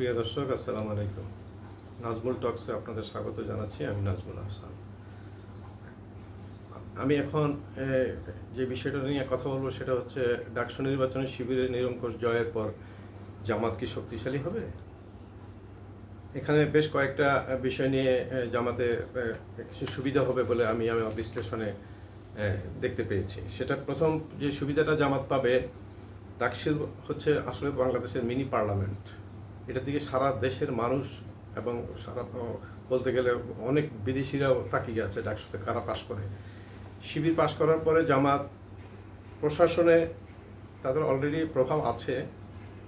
প্রিয় দর্শক, আসসালামু আলাইকুম। নাজমুল টক্সে আপনাদের স্বাগত জানাচ্ছি, আমি নাজমুল হাসান আমি এখন যে বিষয়টা নিয়ে কথা বলব সেটা হচ্ছে ডাকসু নির্বাচনে শিবিরে নিরঙ্কুশ জয়ের পর জামাত কি শক্তিশালী হবে? এখানে বেশ কয়েকটা বিষয় নিয়ে জামাতে কিছু সুবিধা হবে বলে আমি আমার বিশ্লেষণে দেখতে পেয়েছি। সেটা প্রথম যে সুবিধাটা জামাত পাবে, ডাকসু হচ্ছে আসলে বাংলাদেশের মিনি পার্লামেন্ট। এটা দিকে সারা দেশের মানুষ এবং সারা বলতে গেলে অনেক বিদেশিরাও তাকিয়ে আছে ডাকসুতে কারা পাশ করে। শিবির পাশ করার পরে জামাত, প্রশাসনে তাদের অলরেডি প্রভাব আছে,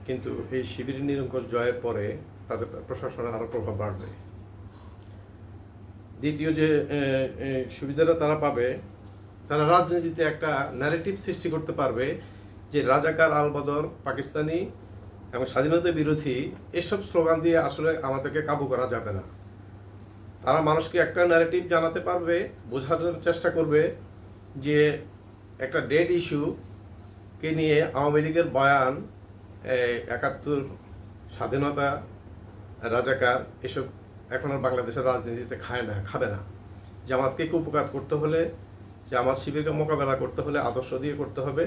কিন্তু এই শিবির নিরঙ্কুশ জয়ের পরে তাদের প্রশাসনে আরও প্রভাব বাড়বে। দ্বিতীয় যে সুবিধাটা তারা পাবে, তারা রাজনীতিতে একটা ন্যারেটিভ সৃষ্টি করতে পারবে যে রাজাকার আলবদর পাকিস্তানি এবং স্বাধীনতা বিরোধী এসব স্লোগান দিয়ে আসলে আমাদেরকে কাবু করা যাবে না। তারা মানুষকে একটা ন্যারেটিভ জানাতে পারবে, বোঝানোর চেষ্টা করবে যে একটা ডেড ইস্যুকে নিয়ে আওয়ামী লীগের বয়ান একাত্তর, স্বাধীনতা, রাজাকার, এসব এখন আর বাংলাদেশের রাজনীতিতে খায় না, খাবে না। জামাতকে কুপকাত করতে হলে, জামাত শিবিরকে মোকাবেলা করতে হলে, আদর্শ দিয়ে করতে হবে,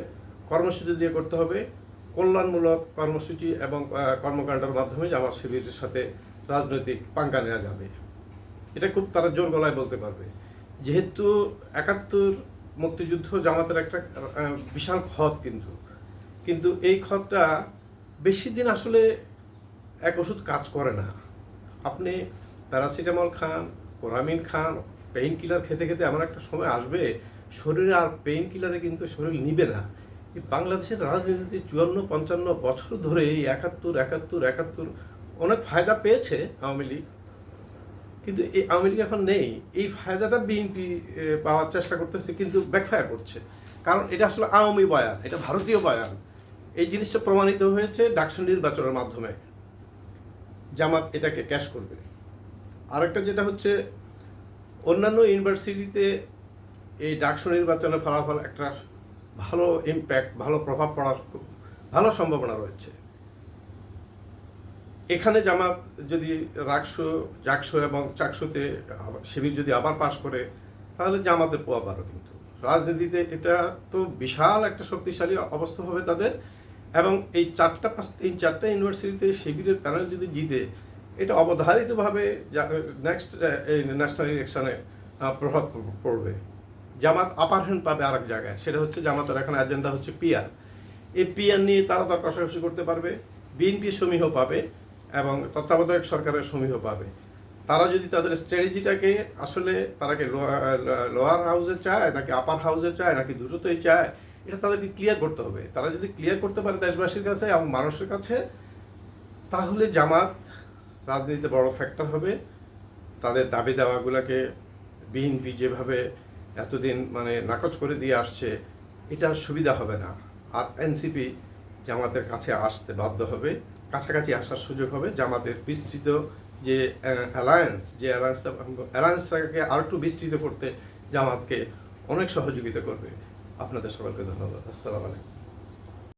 কর্মসূচি দিয়ে করতে হবে কল্যাণমূলক কর্মসূচি এবং কর্মকাণ্ডের মাধ্যমে জামাত শিবিরের সাথে রাজনৈতিক পাঙ্গা নেওয়া যাবে। এটা খুব তারা জোর গলায় বলতে পারবে। যেহেতু একাত্তর মুক্তিযুদ্ধ জামাতের একটা বিশাল ক্ষত কিন্তু। কিন্তু এই ক্ষতটা বেশি দিন আসলে এক ওষুধ কাজ করে না। আপনি প্যারাসিটামল খান, কোরামিন খান পেইন কিলার খেতে খেতে এমন একটা সময় আসবে, শরীরে আর পেইন কিলারে কিন্তু শরীর নিবে না। বাংলাদেশের রাজনীতিতে চুয়ান্ন, পঞ্চান্ন বছর ধরে এই একাত্তর একাত্তর একাত্তর অনেক ফায়দা পেয়েছে আওয়ামী লীগ। কিন্তু এই আওয়ামী লীগ এখন নেই। এই ফায়দাটা বিএনপি পাওয়ার চেষ্টা করতেছে, কিন্তু ব্যাকফায়ার করছে। কারণ এটা আসলে আওয়ামী বয়ান, এটা ভারতীয় বয়ান। এই জিনিসটা প্রমাণিত হয়েছে ডাকসু নির্বাচনের মাধ্যমে। জামাত এটাকে ক্যাশ করবে। আরেকটা যেটা হচ্ছে, অন্যান্য ইউনিভার্সিটিতে এই ডাকসু নির্বাচনের ফলাফল একটা ভালো ইম্প্যাক্ট ভালো প্রভাব পড়ার ভালো সম্ভাবনা রয়েছে। এখানে জামাত যদি রাকসু জাকসু এবং চাকসুতে শিবির যদি আবার পাশ করে, তাহলে জামাতের পোয়া বারো কিন্তু। রাজনীতিতে এটা তো বিশাল একটা শক্তিশালী অবস্থা হবে তাদের এবং এই চারটা পাঁচ, এই চারটা ইউনিভার্সিটিতে শিবিরের প্যানেল যদি জিতে, এটা অবধারিতভাবে নেক্সট এই ন্যাশনাল ইলেকশনে প্রভাব পড়বে। জামাত আপার হ্যান্ড পাবে আরেক জায়গায়। সেটা হচ্ছে জামাতের এখন এজেন্ডা হচ্ছে পিয়ার এই পিয়ার নিয়ে তারা তার কষাকষি করতে পারবে বিএনপি সমীহ পাবে এবং তত্ত্বাবধায়ক সরকারের সমীহ পাবে। তারা যদি তাদের স্ট্র্যাটেজিটাকে আসলে তারা কি লোয়ার হাউসে চায় নাকি আপার হাউসে চায় নাকি দুটোতেই চায়, এটা তাদেরকে ক্লিয়ার করতে হবে। তারা যদি ক্লিয়ার করতে পারে দেশবাসীর কাছে এবং মানুষের কাছে, তাহলে জামাত রাজনীতিতে বড় ফ্যাক্টর হবে। তাদের দাবি দাওয়াগুলোকে বিএনপি যেভাবে এতদিন মানে নাকচ করে দিয়ে আসছে এটা সুবিধা হবে না। আর এনসিপি জামাতের কাছে আসতে বাধ্য হবে। কাছাকাছি আসার সুযোগ হবে। জামাতের বিস্তৃত যে অ্যালায়েন্স যে অ্যালায়েন্সটা অ্যালায়েন্সটাকে আর একটু বিস্তৃত করতে জামাতকে অনেক সহযোগিতা করবে। আপনাদের সবাইকে ধন্যবাদ। আসসালামু আলাইকুম।